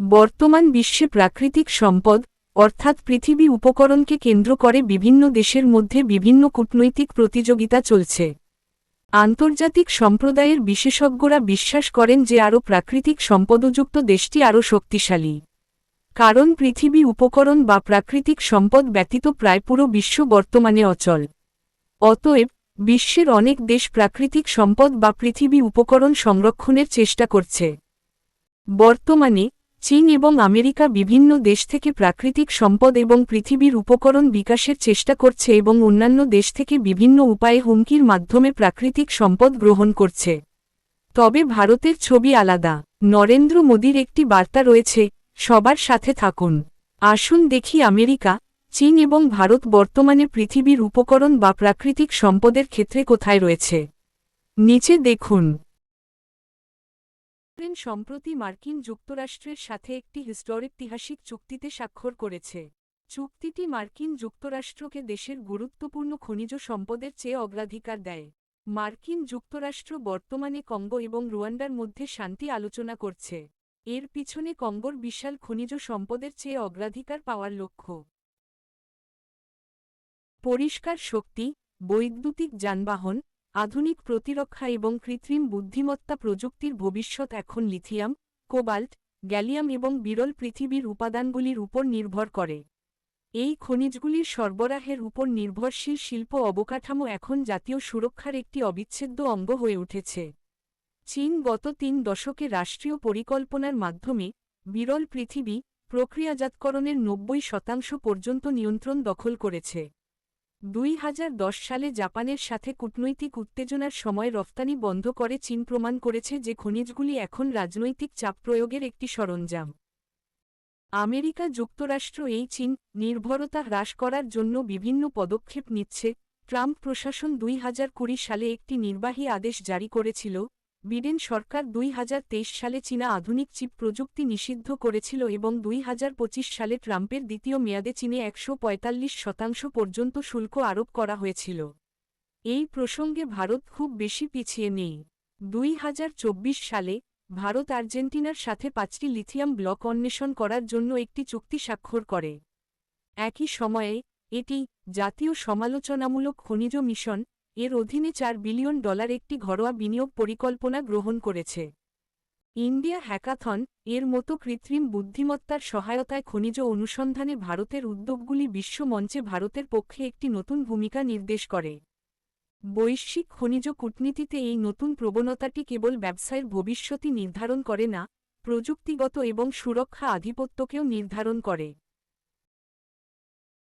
বর্তমান বিশ্বে প্রাকৃতিক সম্পদ, অর্থাৎ পৃথিবী উপকরণকে কেন্দ্র করে বিভিন্ন দেশের মধ্যে বিভিন্ন কূটনৈতিক প্রতিযোগিতা চলছে। আন্তর্জাতিক সম্প্রদায়ের বিশেষজ্ঞরা বিশ্বাস করেন যে আরও প্রাকৃতিক সম্পদযুক্ত দেশটি আরও শক্তিশালী। কারণ পৃথিবী উপকরণ বা প্রাকৃতিক সম্পদ ব্যতীত প্রায় পুরো বিশ্ব বর্তমানে অচল। অতএব, বিশ্বের অনেক দেশ প্রাকৃতিক সম্পদ বা পৃথিবী উপকরণ সংরক্ষণের চেষ্টা করছে। বর্তমানে চীন এবং আমেরিকা বিভিন্ন দেশ থেকে প্রাকৃতিক সম্পদ এবং পৃথিবীর উপকরণ বিকাশের চেষ্টা করছে এবং অন্যান্য দেশ থেকে বিভিন্ন উপায়ে হুমকির মাধ্যমে প্রাকৃতিক সম্পদ গ্রহণ করছে। তবে ভারতের ছবি আলাদা। নরেন্দ্র মোদীর একটি বার্তা রয়েছে, সবার সাথে থাকুন। আসুন দেখি আমেরিকা, চীন এবং ভারত বর্তমানে পৃথিবীর উপকরণ বা প্রাকৃতিক সম্পদের ক্ষেত্রে কোথায় রয়েছে। নিচে দেখুন। ইউক্রেন সম্প্রতি মার্কিন যুক্তরাষ্ট্রের সাথে একটি হিস্টোরিকতিহাসিক চুক্তিতে স্বাক্ষর করেছে। চুক্তিটি মার্কিন যুক্তরাষ্ট্রকে দেশের গুরুত্বপূর্ণ খনিজ সম্পদের চেয়ে অগ্রাধিকার দেয়। মার্কিন যুক্তরাষ্ট্র বর্তমানে কঙ্গো এবং রুয়ান্ডার মধ্যে শান্তি আলোচনা করছে। এর পিছনে কঙ্গোর বিশাল খনিজ সম্পদের চেয়ে অগ্রাধিকার পাওয়ার লক্ষ্য। পরিষ্কার শক্তি, বৈদ্যুতিক যানবাহন আধুনিক প্রতিরক্ষা এবং কৃত্রিম বুদ্ধিমত্তা প্রযুক্তির ভবিষ্যৎ এখন লিথিয়াম, কোবাল্ট, গ্যালিয়াম এবং বিরল পৃথিবীর উপাদানগুলির উপর নির্ভর করে। এই খনিজগুলির সরবরাহের উপর নির্ভরশীল শিল্প অবকাঠামো এখন জাতীয় সুরক্ষার একটি অবিচ্ছেদ্য অঙ্গ হয়ে উঠেছে। চীন গত তিন দশকে রাষ্ট্রীয় পরিকল্পনার মাধ্যমে বিরল পৃথিবী প্রক্রিয়াজাতকরণের নব্বই শতাংশ পর্যন্ত নিয়ন্ত্রণ দখল করেছে। দুই হাজার দশ সালে জাপানের সাথে কূটনৈতিক উত্তেজনার সময় রফতানি বন্ধ করে চীন প্রমাণ করেছে যে খনিজগুলি এখন রাজনৈতিক চাপ প্রয়োগের একটি সরঞ্জাম। আমেরিকা যুক্তরাষ্ট্র এই চীন নির্ভরতা হ্রাস করার জন্য বিভিন্ন পদক্ষেপ নিচ্ছে। ট্রাম্প প্রশাসন দুই হাজার কুড়ি সালে একটি নির্বাহী আদেশ জারি করেছিল বিডেন সরকার দুই হাজার তেইশ সালে চীনা আধুনিক চিপ প্রযুক্তি নিষিদ্ধ করেছিল এবং দুই হাজার পঁচিশ সালে ট্রাম্পের দ্বিতীয় মেয়াদে চীনে একশো শতাংশ পর্যন্ত শুল্ক আরোপ করা হয়েছিল। এই প্রসঙ্গে ভারত খুব বেশি পিছিয়ে নেই। দুই হাজার চব্বিশ সালে ভারত আর্জেন্টিনার সাথে পাঁচটি লিথিয়াম ব্লক অন্বেষণ করার জন্য একটি চুক্তি স্বাক্ষর করে। একই সময়ে এটি জাতীয় সমালোচনামূলক খনিজ মিশন এর অধীনে চার বিলিয়ন ডলার একটি ঘরোয়া বিনিয়োগ পরিকল্পনা গ্রহণ করেছে। ইন্ডিয়া হ্যাকাথন এর মতো কৃত্রিম বুদ্ধিমত্তার সহায়তায় খনিজ অনুসন্ধানে ভারতের উদ্যোগগুলি বিশ্ব মঞ্চে ভারতের পক্ষে একটি নতুন ভূমিকা নির্দেশ করে। বৈশ্বিক খনিজ কূটনীতিতে এই নতুন প্রবণতাটি কেবল ব্যবসায়ের ভবিষ্যতই নির্ধারণ করে না, প্রযুক্তিগত এবং সুরক্ষা আধিপত্যকেও নির্ধারণ করে।